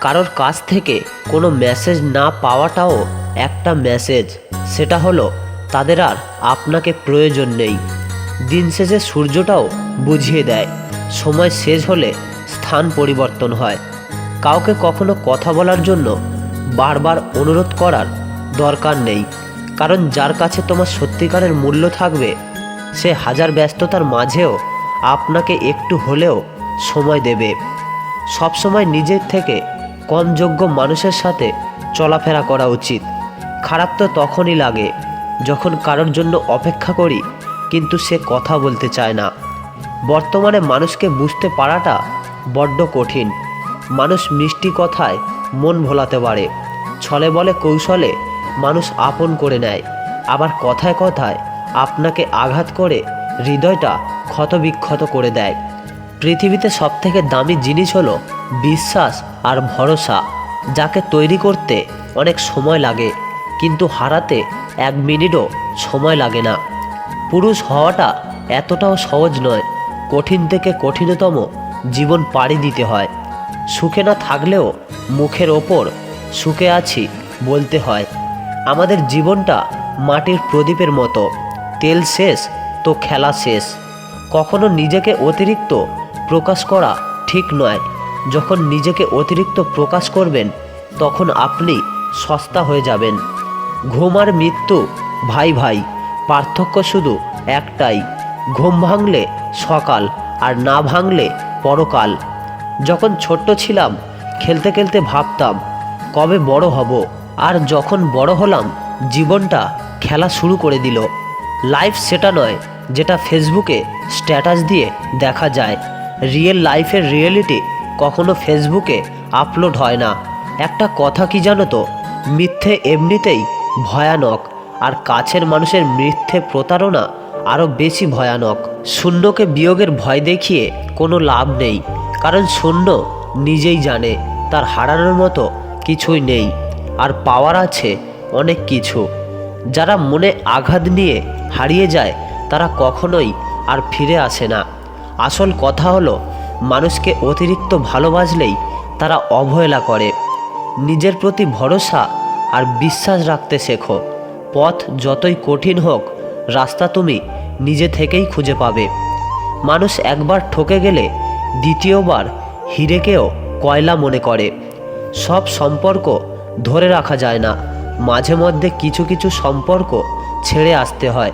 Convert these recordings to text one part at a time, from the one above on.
কারোর কাছ থেকে কোনো মেসেজ না পাওয়াটাও একটা মেসেজ সেটা হলো, তাদের আর আপনাকে প্রয়োজন নেই। দিন শেষে সূর্যটাও বুঝিয়ে দেয়। সময় শেষ হলে স্থান পরিবর্তন হয়। কাউকে কখনো কথা বলার জন্য বারবার অনুরোধ করার দরকার নেই। কারণ যার কাছে তোমার সত্যিকারের মূল্য থাকবে, সে হাজার ব্যস্ততার মাঝেও আপনাকে একটু হলেও সময় দেবে। সবসময় নিজের থেকে কম যোগ্য মানুষের সাথে চলাফেরা করা উচিত। খারাপ তো তখনই লাগে যখন কারোর জন্য অপেক্ষা করি, কিন্তু সে কথা বলতে চায় না। বর্তমানে মানুষকে বুঝতে পারাটা বড্ড কঠিন। মানুষ মিষ্টি কথায় মন ভোলাতে পারে, ছলে বলে কৌশলে মানুষ আপন করে নেয়, আবার কথায় কথায় আপনাকে আঘাত করে হৃদয়টা ক্ষতবিক্ষত করে দেয়। পৃথিবীতে সবথেকে দামি জিনিস হলো বিশ্বাস আর ভরসা যাকে তৈরি করতে অনেক সময় লাগে, কিন্তু হারাতে এক মিনিটও সময় লাগে না। পুরুষ হওয়াটা এতটাও সহজ নয়, কঠিন থেকে কঠিনতম জীবন পাড়ি দিতে হয়। সুখে না থাকলেও মুখের ওপর সুখে আছি বলতে হয়। আমাদের জীবনটা মাটির প্রদীপের মতো, তেল শেষ তো খেলা শেষ। কখনো নিজেকে অতিরিক্ত প্রকাশ করা ঠিক নয় যখন নিজেকে অতিরিক্ত প্রকাশ করবেন, তখন আপনি সস্তা হয়ে যাবেন। ঘুম আর মৃত্যু ভাই ভাই, পার্থক্য শুধু একটাই, ঘুম ভাঙলে সকাল আর না ভাঙলে পরকাল। যখন ছোট্ট ছিলাম, খেলতে খেলতে ভাবতাম, কবে বড় হব, আর যখন বড় হলাম, জীবনটা খেলা শুরু করে দিল। লাইফ সেটা নয়, যেটা ফেসবুকে স্ট্যাটাস দিয়ে দেখা যায়। রিয়েল লাইফের রিয়েলিটি কখনো ফেসবুকে আপলোড হয় না। একটা কথা কি জানো তো? মিথ্যে এমনিতেই ভয়ানক। আর কাছের মানুষের মিথ্যে প্রতারণা আরও বেশি ভয়ানক। শূন্যকে বিয়োগের ভয় দেখিয়ে কোনো লাভ নেই। কারণ শূন্য নিজেই জানে, তার হারানোর মতো কিছুই নেই। আর পাওয়ার আছে অনেক কিছু। যারা মনে আঘাত নিয়ে হারিয়ে যায়, তারা কখনোই আর ফিরে আসে না। আসল কথা হলো মানুষকে অতিরিক্ত ভালোবাসলেই তারা অবহেলা করে। নিজের প্রতি ভরসা আর বিশ্বাস রাখতে শেখো। পথ যতই কঠিন হোক, রাস্তা তুমি নিজে থেকেই খুঁজে পাবে। মানুষ একবার ঠকে গেলে দ্বিতীয়বার হিরেকেও কয়লা মনে করে। সব সম্পর্ক ধরে রাখা যায় না। মাঝে মধ্যে কিছু কিছু সম্পর্ক ছেড়ে আসতে হয়।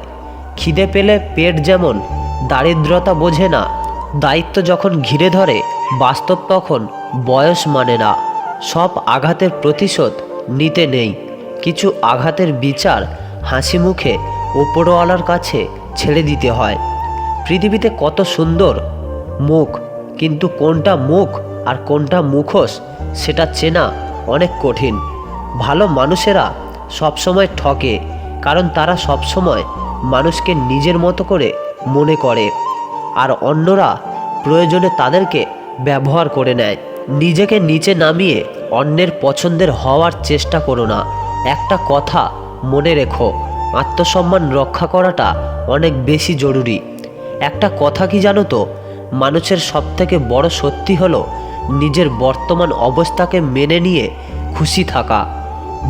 খিদে পেলে পেট যেমন দারিদ্রতা বোঝে না দায়িত্ব যখন ঘিরে ধরে, বাস্তব তখন বয়স মানে না। সব আঘাতের প্রতিশোধ নিতে নেই। কিছু আঘাতের বিচার হাসি মুখে ওপরওয়ালার কাছে ছেড়ে দিতে হয়। পৃথিবীতে কত সুন্দর মুখ, কিন্তু কোনটা মুখ আর কোনটা মুখোশ সেটা চেনা অনেক কঠিন। ভালো মানুষেরা সবসময় ঠকে, কারণ তারা সবসময় মানুষকে নিজের মতো করে মনে করে। আর অন্যরা প্রয়োজনে তাদেরকে ব্যবহার করে নেয়। নিজেকে নিচে নামিয়ে অন্যের পছন্দের হওয়ার চেষ্টা করো না। একটা কথা মনে রেখো, আত্মসম্মান রক্ষা করাটা অনেক বেশি জরুরি। একটা কথা কি জানো তো? মানুষের সবথেকে বড় সত্যি হলো নিজের বর্তমান অবস্থাকে মেনে নিয়ে খুশি থাকা।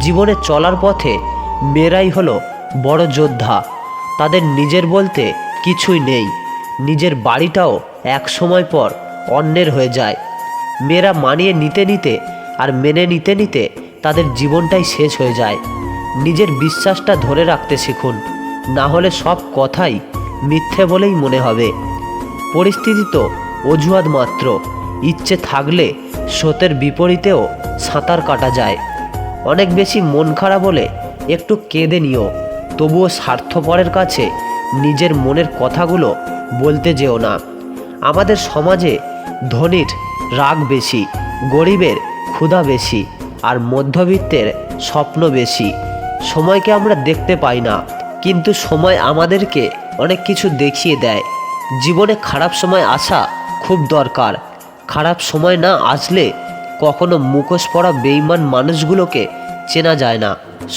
জীবনে চলার পথে মেয়েরাই হলো বড় যোদ্ধা। তাদের নিজের বলতে কিছুই নেই। নিজের বাড়িটাও এক সময় পর অন্যের হয়ে যায়। মেয়েরা মানিয়ে নিতে নিতে আর মেনে নিতে নিতে তাদের জীবনটাই শেষ হয়ে যায়। নিজের বিশ্বাসটা ধরে রাখতে শিখুন, না হলে সব কথাই মিথ্যে বলেই মনে হবে। পরিস্থিতি তো অজুহাত মাত্র, ইচ্ছে থাকলে স্রোতের বিপরীতেও সাঁতার কাটা যায়। অনেক বেশি মন খারাপ হলে একটু কেঁদে নিও, তবুও স্বার্থপরের কাছে নিজের মনের কথাগুলো বলতে যেও না। আমাদের সমাজে ধনীর রাগ বেশি, গরিবের ক্ষুধা বেশি, আর মধ্যবিত্তের স্বপ্ন বেশি। সময়কে আমরা দেখতে পাই না, কিন্তু সময় আমাদেরকে অনেক কিছু দেখিয়ে দেয়। জীবনে খারাপ সময় আসা খুব দরকার। খারাপ সময় না আসলে কখনো মুখোশ পড়া বেইমান মানুষগুলোকে চেনা যায় না।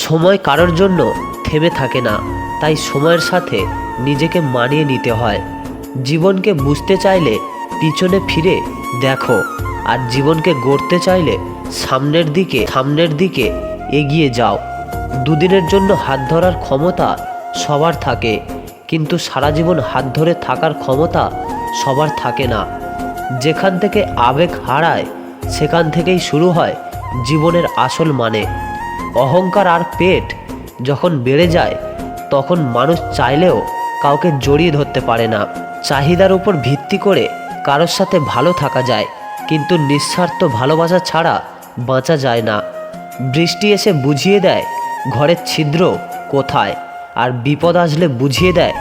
সময় কারোর জন্য থেমে থাকে না, তাই সময়ের সাথে নিজেকে মানিয়ে নিতে হয়। জীবনকে বুঝতে চাইলে পিছনে ফিরে দেখো, আর জীবনকে গড়তে চাইলে সামনের দিকে সামনের দিকে এগিয়ে যাও। দুদিনের জন্য হাত ধরার ক্ষমতা সবার থাকে, কিন্তু সারা জীবন হাত ধরে থাকার ক্ষমতা সবার থাকে না। যেখান থেকে আবেগ হারায়, সেখান থেকেই শুরু হয় জীবনের আসল মানে। অহংকার আর পেট যখন বেড়ে যায়, তখন মানুষ চাইলেও কাউকে জড়িয়ে ধরতে পারে না। চাহিদার উপর ভিত্তি করে কারোর সাথে ভালো থাকা যায়, কিন্তু নিঃস্বার্থ ভালোবাসা ছাড়া বাঁচা যায় না। বৃষ্টি এসে বুঝিয়ে দেয় ঘরের ছিদ্র কোথায়? আর বিপদ আসলে বুঝিয়ে দেয়,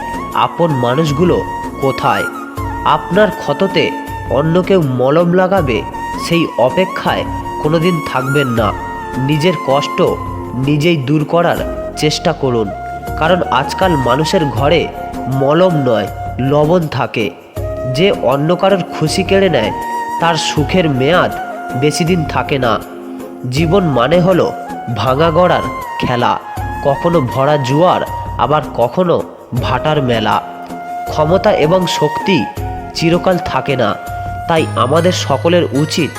আপন মানুষগুলো কোথায়? আপনার ক্ষততে অন্য কেউ মলম লাগাবে, সেই অপেক্ষায় কোনোদিন থাকবেন না। নিজের কষ্ট নিজেই দূর করার চেষ্টা করুন। কারণ আজকাল মানুষের ঘরে মলম নয় লবণ থাকে। যে অন্য কারোর খুশি কেড়ে নেয়, তার সুখের মেয়াদ বেশি দিন থাকে না। জীবন মানে হলো ভাঙা গড়ার খেলা, কখনো ভরা জুয়ার, আবার কখনো ভাটার মেলা। ক্ষমতা এবং শক্তি চিরকাল থাকে না, তাই আমাদের সকলের উচিত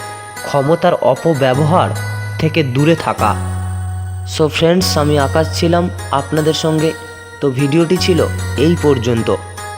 ক্ষমতার অপব্যবহার থেকে দূরে থাকা। সো ফ্রেন্ডস আমি আকাশ ছিলাম আপনাদের সঙ্গে, তো ভিডিওটি ছিল এই পর্যন্ত।